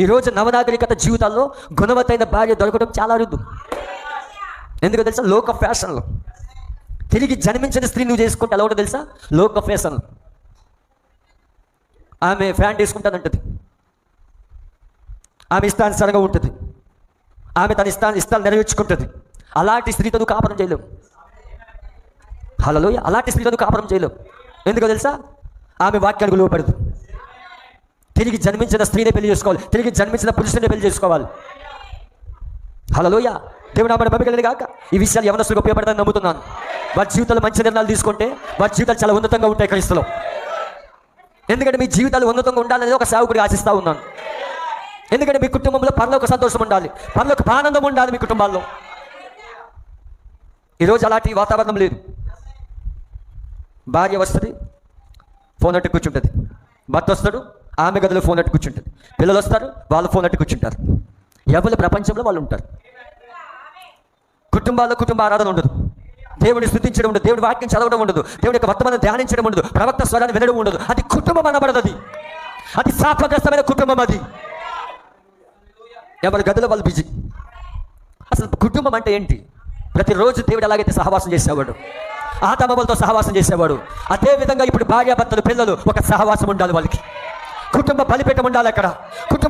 ఈరోజు నవనాగరికత జీవితాల్లో గుణవత్తైన భార్య దొరకడం చాలా అరుదు. ఎందుకు తెలుసా? లోక ఫ్యాషన్లో. తిరిగి జన్మించిన స్త్రీ నువ్వు చేసుకుంటే ఎలా ఉంటుంది తెలుసా? లోక ఫ్యాషన్ ఆమె ఫ్యాంట్ తీసుకుంటానంటది ఆమె ఇష్టానుసారంగా ఉంటుంది. ఆమె తన ఇష్టాన్ని ఇష్టాలు నెరవేర్చుకుంటుంది. అలాంటి స్త్రీతో నువ్వు కాపురం చేయలేవు. హలో అలాంటి స్త్రీతో నువ్వు కాపురం చేయలేవు. ఎందుకో తెలుసా? ఆమె వాక్యానికి లోపడదు తిరిగి జన్మించిన స్త్రీని పెళ్ళి చేసుకోవాలి. తిరిగి జన్మించిన పురుషుని పెళ్ళి చేసుకోవాలి. హలోయ దేవుడు ఆమె పంపికలేదు కాక ఈ విషయాలు యవనస్తులకు ఉపయోగపడతాను నమ్ముతున్నాను. వారి జీవితాలు మంచి నిర్ణయాలు తీసుకుంటే వారి జీవితాలు చాలా ఉన్నతంగా ఉంటాయి క్రైస్తలో ఎందుకంటే మీ జీవితాలు ఉన్నతంగా ఉండాలని ఒక సేవకుడిగా ఆశిస్తూ ఉన్నాను. ఎందుకంటే మీ కుటుంబంలో పనులకు సంతోషం ఉండాలి. పనులకు ఆనందం ఉండాలి మీ కుటుంబాల్లో. ఈరోజు అలాంటి వాతావరణం లేదు. భార్య వస్తుంది ఫోన్ అంటే కూర్చుంటుంది. భర్త వస్తాడు ఆమె గదిలో ఫోన్ అట్టు కూర్చుంటుంది. పిల్లలు వస్తారు వాళ్ళు ఫోన్ అట్టు కూర్చుంటారు. ఎవరి ప్రపంచంలో వాళ్ళు ఉంటారు. కుటుంబాల్లో కుటుంబ ఆరాధన ఉండదు. దేవుని స్థుతించడం ఉండదు దేవుడి వాక్యం చదవడం ఉండదు దేవుడి యొక్క వర్తమానం ధ్యానించడం ఉండదు ప్రవక్త స్వరాన్ని వినడం ఉండదు. అది కుటుంబం అనబడదు అది. శాపగ్రస్తమైన కుటుంబం అది. ఎవరి గదిలో వాళ్ళు బిజీ. అసలు కుటుంబం అంటే ఏంటి? ప్రతిరోజు దేవుడు ఎలాగైతే సహవాసం చేసేవాడు? ఆతమములతో సహవాసం చేసేవాడు? అదే విధంగా ఇప్పుడు భార్యాభర్తలు పిల్లలు ఒక సహవాసం ఉండాలి వాళ్ళకి. కుటుంబ బలిపీఠం ఉండాలి అక్కడ. కుటుంబ